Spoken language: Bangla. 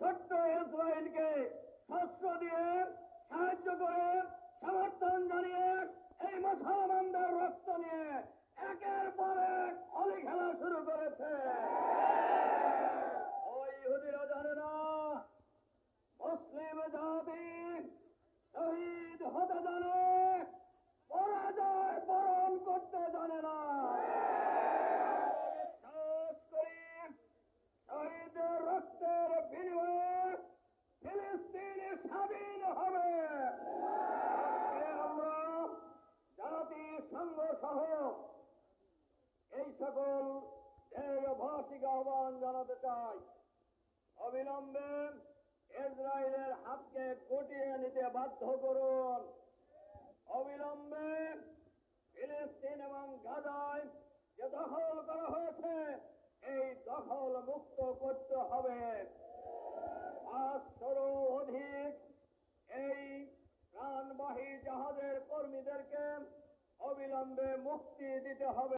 ছোট্ট ইসরায়েলকে শস্য দিয়ে সাহায্য করে সমর্থন জানিয়ে এই মুসলমানদের রক্ত নিয়ে একের স্বাধীন হবে। আমরা জাতিসংঘ সহ এই সকল দেশবাসীকে আহ্বান জানাতে চাই। অবিলম্বে ইসরায়েলের হাতকে গুটিয়ে নিতে বাধ্য করুন। অবিলম্বে ফিলিস্তিন এবং গাজায় যে দখল করা হয়েছে, এই দখল মুক্ত করতে হবে পাঁচশোরও অধিক এই প্রাণবাহী জাহাজের কর্মীদেরকে অবিলম্বে মুক্তি দিতে হবে